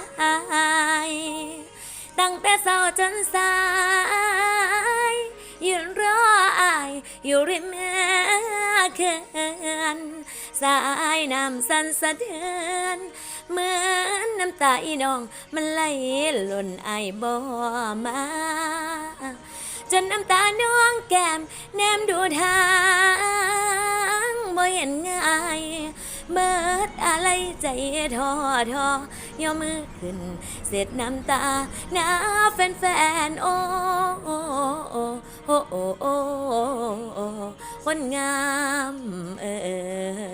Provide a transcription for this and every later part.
ายตั้งแต่เศร้าจนสาย ยืนรออายอยู่ริมเขื่อนสายน้ำสันสะเทือนเหมือนน้ำตาอีน้อง มันไหลหล่นไอบ่มา จนน้ำตาน้องแก้มแนมดูทางายเบิดอะไรใจท้อท้อย่อมือขึ้น เสร็จน้ำตาหน้าแฟนๆโอ้โอ้โอ้โอ้โอ้โอ้คนงามเออ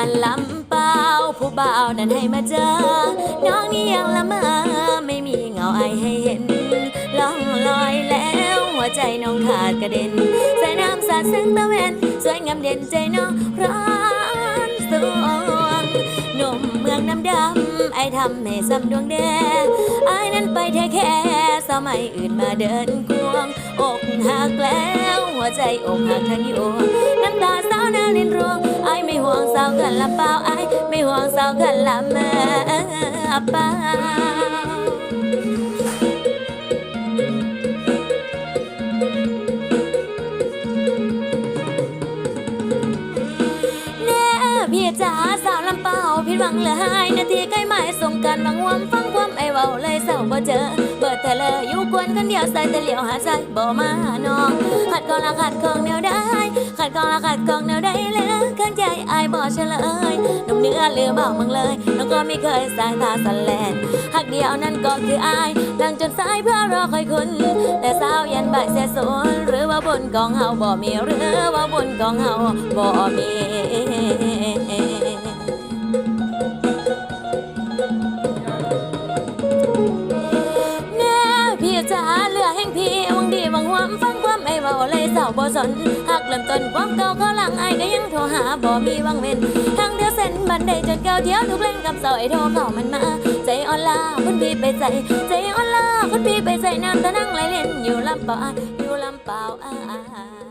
มันลำเปล่าผู้บ่าวนั้นให้มาเจอ น้องนี่ยังละเมอไม่มีเงาไอให้เห็นล่องลอยแล้วหัวใจน้องขาดกระเด็นใส่น้ำสาดเสงตะเวนสวยงามเด่นใจน้องร้อนสวงหนุ่มเมืองน้ำดำ ไอทำให้ซ้ำดวงแดงไอนั้นไปแท้แค่สมัยอื่นมาเดินกวง อกหักแล้วหัวใจอกหักทั้งยวงน้ำตาสาวนาลินรวงไอไม่ห่วงสาวกันละเปล่าไอไม่ห่วงสาวกันละแม่เปล่า หวังเลือหายนาทีใกล้หมายส่งกันบางวมฟังความไอเว้าเลยเศร้าบ่เจอ เปิดแต่เลยอยู่กวนคนเดียวใส่แต่เหลียวหาใจบ่มาหาน้องขัดกองละขัดของแนวได้ ขัดกองละขัดของแนวได้แล้วเครื่องใจไอบ่เฉลยนุ่มเนื้อลืมบอกมึงเลยน้องก็ไม่เคยสายตาสันแลนหักเดียวนั่นก็คืออายดังจนสายเพื่อรอคอยคุณแต่สาวยันบ่ายเสียสูนหรือว่าบนกองเฮาบ่มีหรือว่าบนกองเฮาบ่มี ว้าเลยสาวบ่สนหากเริ่มต้นความเก่าก็หลังไอ้ก็ยังโทรหาบ่มีวังเว้นทางเดียวเส้นบันไดจนเก่าเที่ยวทุกเล่นกับสาวไอ้โทรเข้ามันมา ใจอ่อนลาคุณพี่ไปใส่ใจอ่อนลาคุณพี่ไปใส่น้ำตานั่งไหลเล่นอยู่ลำเปล่าอยู่ลำเปล่าอ้า